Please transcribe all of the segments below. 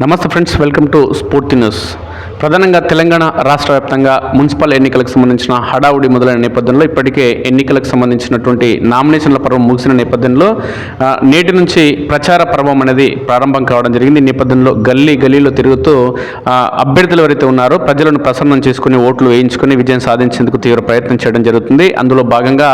నమస్తే friends welcome to Spoorthi news. ప్రధానంగా తెలంగాణ రాష్ట్ర వ్యాప్తంగా మున్సిపల్ ఎన్నికలకు సంబంధించిన హడావుడి మొదలైన నేపథ్యంలో ఇప్పటికే ఎన్నికలకు సంబంధించినటువంటి నామినేషన్ల పర్వం ముగిసిన నేపథ్యంలో నేటి నుంచి ప్రచార పర్వం అనేది ప్రారంభం కావడం జరిగింది. ఈ నేపథ్యంలో గల్లీ గల్లీలో తిరుగుతూ అభ్యర్థులు ఎవరైతే ఉన్నారో ప్రజలను ప్రసన్నం చేసుకుని ఓట్లు వేయించుకుని విజయం సాధించేందుకు తీవ్ర ప్రయత్నం చేయడం జరుగుతుంది. అందులో భాగంగా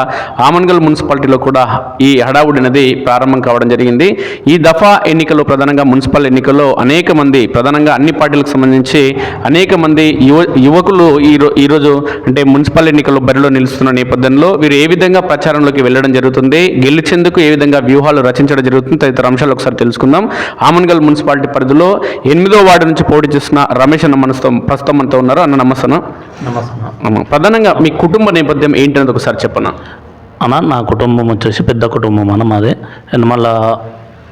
ఆమన్గల్ మున్సిపాలిటీలో కూడా ఈ హడావుడి అనేది ప్రారంభం కావడం జరిగింది. ఈ దఫా ఎన్నికల్లో ప్రధానంగా మున్సిపల్ ఎన్నికల్లో అనేక మంది ప్రధానంగా అన్ని పార్టీలకు సంబంధించి అనేక మంది యువ యువకులు ఈ రో- ఈరోజు అంటే మున్సిపల్ ఎన్నికల్లో బరిలో నిలుస్తున్న నేపథ్యంలో వీరు ఏ విధంగా ప్రచారంలోకి వెళ్ళడం జరుగుతుంది గెలిచేందుకు ఏ విధంగా వ్యూహాలు రచించడం జరుగుతుంది తదితర అంశాలు ఒకసారి తెలుసుకుందాం. ఆమన్గల్ మున్సిపాలిటీ పరిధిలో ఎనిమిదో వార్డు నుంచి పోటీ చేస్తున్న రమేష్ అన్న మనసుతో ప్రస్తుతం మనతో ఉన్నారు. అన్న నమస్తే నమస్తే ప్రధానంగా మీ కుటుంబ నేపథ్యం ఏంటనేది ఒకసారి చెప్పనా? అన్న నా కుటుంబం వచ్చేసి పెద్ద కుటుంబం అన్న మాది. ఎనమల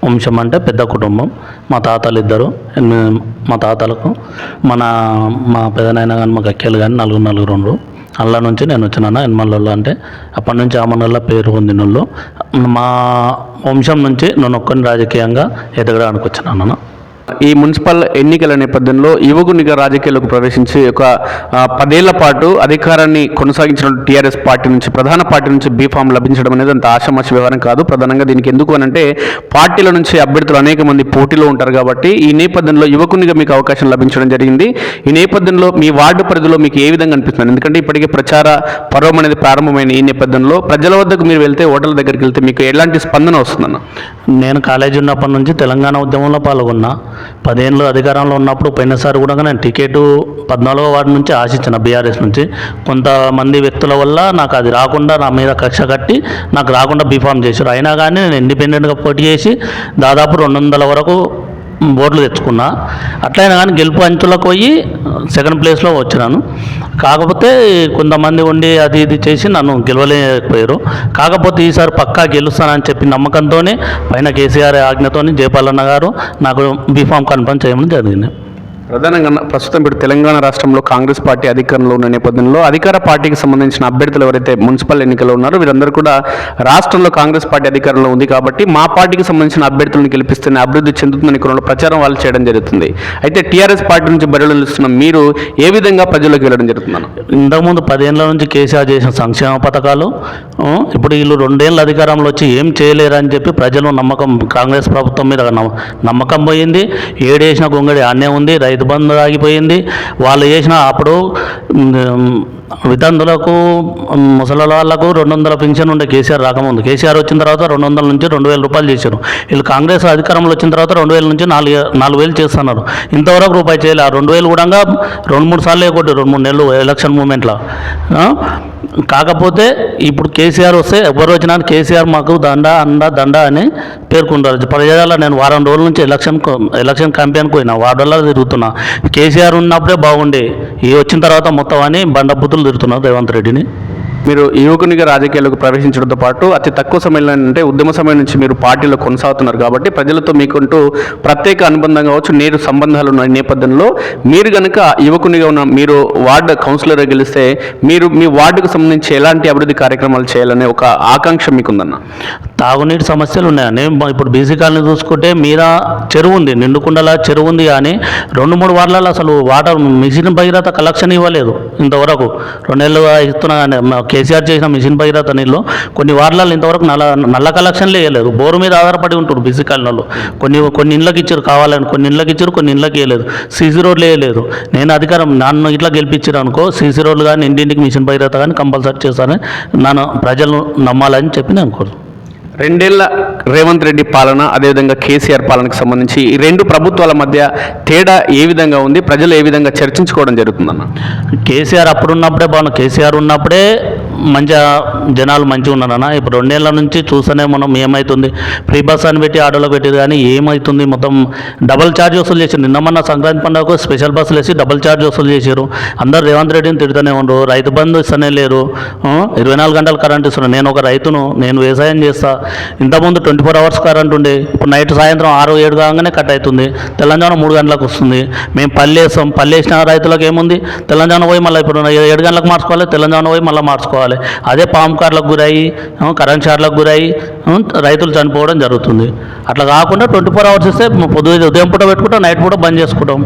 వంశం అంటే పెద్ద కుటుంబం. మా తాతలు ఇద్దరు మా తాతలకు మన మా పెదనైనా కానీ మా అక్కలు కానీ నలుగురు నలుగురు ఉండరు. అల్ల నుంచి నేను వచ్చినాను ఎనమలలో అంటే అప్పటి నుంచి ఆమనల్లో పేరు పొందినోళ్ళు. మా వంశం నుంచి నేను ఒక్కని రాజకీయంగా ఎదగడానికి వచ్చినాను? ఈ మున్సిపల్ ఎన్నికల నేపథ్యంలో యువకునిగా రాజకీయాలకు ప్రవేశించి ఒక పదేళ్ళ పాటు అధికారాన్ని కొనసాగించిన టీఆర్ఎస్ పార్టీ నుంచి ప్రధాన పార్టీ నుంచి బీఫామ్ లభించడం అనేది అంత ఆశామాష వ్యవహారం కాదు. ప్రధానంగా దీనికి ఎందుకు అని అంటే పార్టీల నుంచి అభ్యర్థులు అనేక మంది పోటీలో ఉంటారు కాబట్టి ఈ నేపథ్యంలో యువకునిగా మీకు అవకాశం లభించడం జరిగింది. ఈ నేపథ్యంలో మీ వార్డు పరిధిలో మీకు ఏ విధంగా అనిపిస్తుంది? ఎందుకంటే ఇప్పటికే ప్రచార పర్వం అనేది ప్రారంభమైన ఈ నేపథ్యంలో. ప్రజల వద్దకు మీరు వెళ్తే ఓటర్ల దగ్గరికి వెళ్తే మీకు ఎలాంటి స్పందన వస్తుందన్న? నేను కాలేజీ ఉన్నప్పటి నుంచి తెలంగాణ ఉద్యమంలో పాల్గొన్నా. పదేళ్ళు అధికారంలో ఉన్నప్పుడు పోయినసారి కూడా నేను టికెట్ పద్నాలుగో వార్డు నుంచి ఆశించిన బీఆర్ఎస్ నుంచి. కొంతమంది వ్యక్తుల వల్ల నాకు అది రాకుండా నా మీద కక్ష కట్టి నాకు రాకుండా బీఫామ్ చేశారు. అయినా కానీ నేను ఇండిపెండెంట్గా పోటీ చేసి దాదాపు రెండు వందల వరకు ఓట్లు తెచ్చుకున్నా. అట్లయినా కానీ గెలుపు అంచులకు పోయి సెకండ్ ప్లేస్లో వచ్చినాను. కాకపోతే కొంతమంది ఉండి అది ఇది చేసి నన్ను గెలవలేకపోయారు. కాకపోతే ఈసారి పక్కా గెలుస్తానని చెప్పి నమ్మకంతోనే పైన కేసీఆర్ ఆజ్ఞతోని జయపాలన్న గారు నాకు బీఫామ్ కన్ఫర్మ్ చేయడం జరిగింది. ప్రధానంగా ప్రస్తుతం ఇప్పుడు తెలంగాణ రాష్ట్రంలో కాంగ్రెస్ పార్టీ అధికారంలో ఉన్న నేపథ్యంలో అధికార పార్టీకి సంబంధించిన అభ్యర్థులు ఎవరైతే మున్సిపల్ ఎన్నికల్లో ఉన్నారో వీరందరూ కూడా రాష్ట్రంలో కాంగ్రెస్ పార్టీ అధికారంలో ఉంది కాబట్టి మా పార్టీకి సంబంధించిన అభ్యర్థులను గెలిపిస్తేనే అభివృద్ధి చెందుతుందని కూడా ప్రచారం వాళ్ళు చేయడం జరుగుతుంది. అయితే టీఆర్ఎస్ పార్టీ నుంచి బరిలో నిలుస్తున్న మీరు ఏ విధంగా ప్రజల్లోకి వెళ్ళడం జరుగుతుందన్న? ఇంతకుముందు పదేళ్ళ నుంచి కేసీఆర్ చేసిన సంక్షేమ పథకాలు ఇప్పుడు వీళ్ళు రెండేళ్ళ అధికారంలో వచ్చి ఏం చేయలేరని చెప్పి ప్రజలు నమ్మకం కాంగ్రెస్ ప్రభుత్వం మీద నమ్మ- నమ్మకం పోయింది. ఏడేసిన గొంగడి ఆనే ఉంది. రైతు బంధు ఆగిపోయింది. వాళ్ళు చేసిన అప్పుడు వితంతులకు ముసలి వాళ్ళకు రెండు వందల పెన్షన్ ఉండే కేసీఆర్ రాకముందు. కేసీఆర్ వచ్చిన తర్వాత రెండు వందల నుంచి రెండు వేల రూపాయలు చేశారు. వీళ్ళు కాంగ్రెస్ అధికారంలో వచ్చిన తర్వాత రెండు వేల నుంచి నాలుగు నాలుగు వేలు చేస్తున్నారు. ఇంతవరకు రూపాయి చేయలే. ఆ రెండు వేలు కూడా రెండు మూడు సార్లు కొట్టి రెండు మూడు నెలలు ఎలక్షన్ మూమెంట్లో. కాకపోతే ఇప్పుడు కేసీఆర్ వస్తే ఎవరు వచ్చినా కేసీఆర్ మాకు దండ అండ దండ అని పేర్కొంటారు. ప్రజల నేను వారం రోజుల నుంచి ఎలక్షన్ ఎలక్షన్ క్యాంపెయిన్కి పోయినా వార్డుల్లో తిరుగుతున్నా. కేసీఆర్ ఉన్నప్పుడే బాగుండే. ఈ వచ్చిన తర్వాత మొత్తం అని బండబుద్ధులు తిరుగుతున్నారు రేవంత్ రెడ్డిని. మీరు యువకునిగా రాజకీయాలకు ప్రవేశించడంతో పాటు అతి తక్కువ సమయంలో అంటే ఉద్యమ సమయం నుంచి మీరు పార్టీలో కొనసాగుతున్నారు కాబట్టి ప్రజలతో మీకుంటూ ప్రత్యేక అనుబంధం కావచ్చు నేరు సంబంధాలు ఉన్న నేపథ్యంలో మీరు కనుక యువకునిగా ఉన్న మీరు వార్డు కౌన్సిలర్గా గెలిస్తే మీరు మీ వార్డుకు సంబంధించి ఎలాంటి అభివృద్ధి కార్యక్రమాలు చేయాలనే ఒక ఆకాంక్ష మీకుందన్న? తాగునీటి సమస్యలు ఉన్నాయండి ఇప్పుడు బీసీ కాలనీ చూసుకుంటే మీరా చెరువు ఉంది నిండుకుండలా చెరువు ఉంది కానీ రెండు మూడు వార్లలో అసలు వాటర్ మిషన్ భగీరథ కలెక్షన్ ఇవ్వలేదు ఇంతవరకు. రెండు నెలలు ఇస్తున్నా కానీ కేసీఆర్ చేసిన మిషన్ భగీరథ నీళ్ళు కొన్ని వార్లలో ఇంతవరకు నల్ల నల్ల కలెక్షన్లు వేయలేదు. బోరు మీద ఆధారపడి ఉంటారు బీసీ కాలనీలో. కొన్ని కొన్ని ఇళ్ళకి ఇచ్చారు కావాలని కొన్ని ఇళ్ళకి ఇచ్చారు కొన్ని ఇళ్ళకి వేయలేదు. సీసీ రోడ్లు వేయలేదు. నేను అధికారం నన్ను ఇట్లా గెలిపించారు అనుకో సీసీ రోడ్లు కానీ ఇంటింటికి మిషన్ భగీరథ కానీ కంపల్సరీ చేస్తానని నన్ను ప్రజలు నమ్మాలని చెప్పి నేను కోరుతున్నాను. రెండేళ్ళ రేవంత్ రెడ్డి పాలన అదేవిధంగా కేసీఆర్ పాలనకు సంబంధించి ఈ రెండు ప్రభుత్వాల మధ్య తేడా ఏ విధంగా ఉంది? ప్రజలు ఏ విధంగా చర్చించుకోవడం జరుగుతుందన్న? కేసీఆర్ అప్పుడు ఉన్నప్పుడే బాగుంది కేసీఆర్ ఉన్నప్పుడే మంచిగా జనాలు మంచిగా ఉన్నారన్న ఇప్పుడు రెండేళ్ళ నుంచి చూస్తూనే మనం ఏమవుతుంది ఫ్రీ బస్ అని పెట్టి ఆటోలో పెట్టేది కానీ ఏమవుతుంది మొత్తం డబల్ ఛార్జ్ వసూలు చేసింది నిన్న మొన్న సంక్రాంతి పండుగకు స్పెషల్ బస్సులు వేసి డబల్ ఛార్జ్ వసూలు చేశారు అందరు రేవంత్ రెడ్డిని తిడుతూనే ఉండరు. రైతు బంధు ఇస్తూనే లేరు. ఇరవై నాలుగు గంటలు కరెంట్ ఇస్తున్నారు నేను ఒక రైతును నేను వ్యవసాయం చేస్తా. ఇంతకుముందు ట్వంటీ ఫోర్ అవర్స్ కరెంట్ ఉండే. ఇప్పుడు నైట్ సాయంత్రం ఆరు ఏడు కాగానే కట్ అవుతుంది. తెలంగాణ మూడు గంటలకు వస్తుంది. మేము పల్లె వేస్తాం. పల్లె వేసిన రైతులకు ఏముంది? తెలంగాణ పోయి మళ్ళీ ఇప్పుడు ఏడు గంటలకు మార్చుకోవాలి. తెలంగాణ పోయి మళ్ళీ మార్చుకోవాలి. ఉండాలి అదే పాము కార్లకు గురయ్యి కరెంట్ షార్లకు గురయ్యి రైతులు చనిపోవడం జరుగుతుంది. అట్లా కాకుండా ట్వంటీ ఫోర్ అవర్స్ ఇస్తే పొద్దు ఉదయం పూట పెట్టుకుంటాం నైట్ పూట బంద్ చేసుకుంటాం.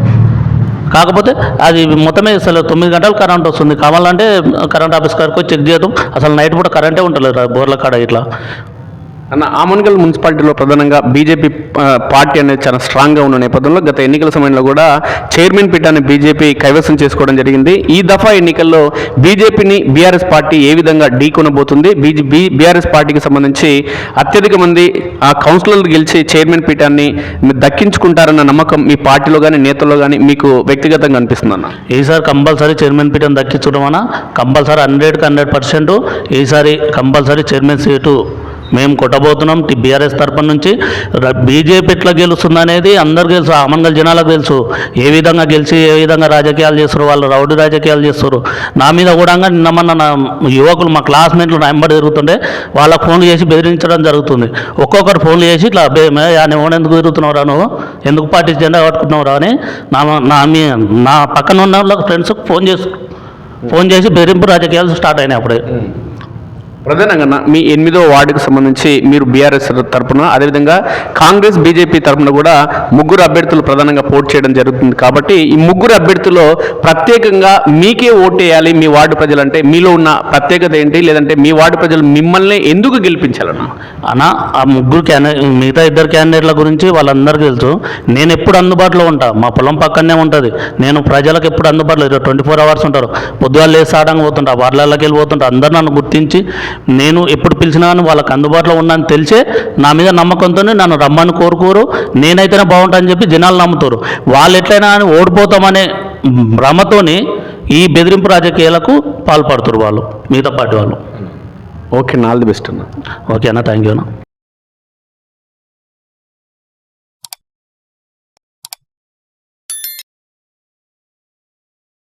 కాకపోతే అది మొత్తమే అసలు తొమ్మిది గంటలు కరెంట్ వస్తుంది. కావాలంటే కరెంట్ ఆఫీస్ గారికి వచ్చి చెక్ చేయడం అసలు నైట్ పూట కరెంటే ఉంటలేదు బోర్ల కాడ ఇట్లా. అన్న ఆమన్గల్ మున్సిపాలిటీలో ప్రధానంగా బీజేపీ పార్టీ అనేది చాలా స్ట్రాంగ్గా ఉన్న నేపథ్యంలో గత ఎన్నికల సమయంలో కూడా చైర్మన్ పీఠాన్ని బీజేపీ కైవసం చేసుకోవడం జరిగింది. ఈ దఫా ఎన్నికల్లో బీజేపీని బీఆర్ఎస్ పార్టీ ఏ విధంగా ఢీకొనబోతుంది బీజే బీ బీఆర్ఎస్ పార్టీకి సంబంధించి అత్యధిక మంది ఆ కౌన్సిలర్లు గెలిచి చైర్మన్ పీఠాన్ని మీరు దక్కించుకుంటారన్న నమ్మకం మీ పార్టీలో కానీ నేతల్లో కానీ మీకు వ్యక్తిగతంగా అనిపిస్తుందన్న ఈసారి కంపల్సరీ చైర్మన్ పీఠం దక్కించుకోవడం అన్న. కంపల్సరీ హండ్రెడ్కి హండ్రెడ్ పర్సెంట్ ఈసారి కంపల్సరీ చైర్మన్ సీటు మేము కొట్టబోతున్నాం బీఆర్ఎస్ తరపున నుంచి. బీజేపీ ఎట్లా గెలుస్తుంది అనేది అందరు తెలుసు అమంగల్ జనాలకు తెలుసు. ఏ విధంగా గెలిచి ఏ విధంగా రాజకీయాలు చేస్తారు వాళ్ళు రౌడీ రాజకీయాలు చేస్తారు. నా మీద కూడా నిన్న మొన్న నా యువకులు మా క్లాస్మేట్లు నా ఎంబడి తిరుగుతుంటే వాళ్ళకి ఫోన్లు చేసి బెదిరించడం జరుగుతుంది. ఒక్కొక్కరు ఫోన్లు చేసి ఇట్లా "బే, ఎందుకు తిరుగుతున్నావురా నువ్వు? ఎందుకు పార్టీ జెండా పట్టుకుంటున్నావురా అని నా నా మీ నా పక్కన ఉన్న వాళ్ళకి ఫ్రెండ్స్కి ఫోన్ చేసి ఫోన్ చేసి బెదిరింపు రాజకీయాలు స్టార్ట్ అయినాయి అప్పుడే. ప్రధానంగా మీ ఎనిమిదో వార్డుకు సంబంధించి మీరు బీఆర్ఎస్ తరపున అదేవిధంగా కాంగ్రెస్ బీజేపీ తరపున కూడా ముగ్గురు అభ్యర్థులు ప్రధానంగా పోటీ చేయడం జరుగుతుంది. కాబట్టి ఈ ముగ్గురు అభ్యర్థుల్లో ప్రత్యేకంగా మీకే ఓటేయాలి మీ వార్డు ప్రజలంటే. మీలో ఉన్న ప్రత్యేకత ఏంటి? లేదంటే మీ వార్డు ప్రజలు మిమ్మల్ని ఎందుకు గెలిపించాలన్నా? అనా ఆ ముగ్గురు క్యాండిడేట్ మిగతా ఇద్దరు క్యాండిడేట్ల గురించి వాళ్ళందరికీ తెలుసు. నేను ఎప్పుడు అందుబాటులో ఉంటా? మా పొలం పక్కనే ఉంటుంది. నేను ప్రజలకు ఎప్పుడు అందుబాటులో ట్వంటీ ఫోర్ అవర్స్ ఉంటారు. పొద్దుగా లేసాడంగా పోతుంటా. వాళ్ళకి వెళ్ళిపోతుంటా అందరు నన్ను గుర్తించి నేను ఎప్పుడు పిలిచినా కానీ వాళ్ళకి అందుబాటులో ఉన్నాను తెలిసే నా మీద నమ్మకంతోనే నన్ను రమ్మని కోరుకోరు. నేనైతేనే బాగుంటా అని చెప్పి జనాలు నమ్ముతారు. వాళ్ళు ఎట్లయినా కానీ ఓడిపోతామనే భ్రమతోని ఈ బెదిరింపు రాజకీయాలకు పాల్పడుతారు వాళ్ళు మిగతా పార్టీ వాళ్ళు. ఓకే ఆల్ ది బెస్ట్ అన్న. ఓకే అన్న థ్యాంక్ యూ అన్న.